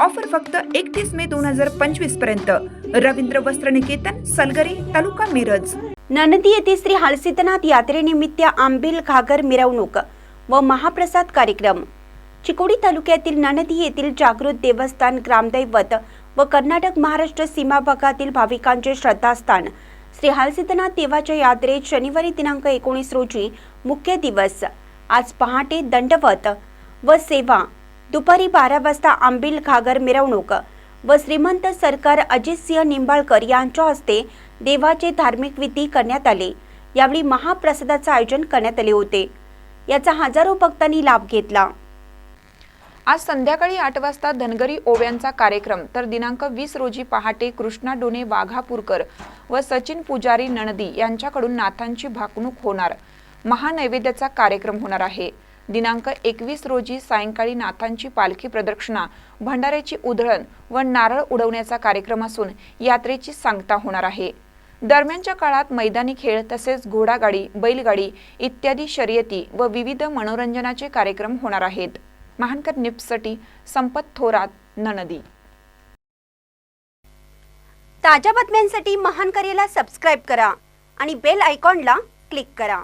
Offer फक्त एकतीस मे दोन हजार पंचवीसपर्यंत. रवींद्र वस्त्र निकेतन सलगरे तालुका मिरज. ननदी येथे श्री हालसिद्धनाथ यात्रेनिमित्त आंबेल घागर मिरवणूक व महाप्रसाद कार्यक्रम. चिकोडी तालुक्यातील ननदी येथील जागृत देवस्थान ग्रामदैवत व कर्नाटक महाराष्ट्र सीमा भागातील भाविकांचे श्रद्धास्थान. श्री हालसिद्धनाथ देवाच्या यात्रेत शनिवारी दिनांक एकोणीस रोजी मुख्य दिवस. आज पहाटे दंडवत व सेवा दुपारी बारा वाजता आंबील घागर मिरवणूक व श्रीमंत सरकार अजितसिंह निंबाळकर यांच्या हस्ते देवाचे धार्मिक विधी करण्यात आले. यावेळी महाप्रसादाचं आयोजन करण्यात आले होते. याचा हजारो भक्तांनी लाभ घेतला. आज संध्याकाळी आठ वाजता धनगरी ओव्यांचा कार्यक्रम तर दिनांक वीस रोजी पहाटे कृष्णा डोने वाघापूरकर व सचिन पुजारी नणदी यांच्याकडून नाथांची भाकणूक होणार. महानैवेद्याचा कार्यक्रम होणार आहे. दिनांक एकवीस रोजी सायंकाळी नाथांची पालखी प्रदक्षिणा भंडाऱ्याची उधळण व नारळ उडवण्याचा कार्यक्रम असून यात्रेची सांगता होणार आहे. दरम्यानच्या काळात मैदानी खेळ तसेच घोडागाडी बैलगाडी इत्यादी शर्यती व विविध मनोरंजनाचे कार्यक्रम होणार आहेत. महानकर निप्ससाठी संपत थोरात ननदी ताज्या बातम्यांसाठी महान करेला सबस्क्राईब करा आणि बेल आयकॉनला क्लिक करा.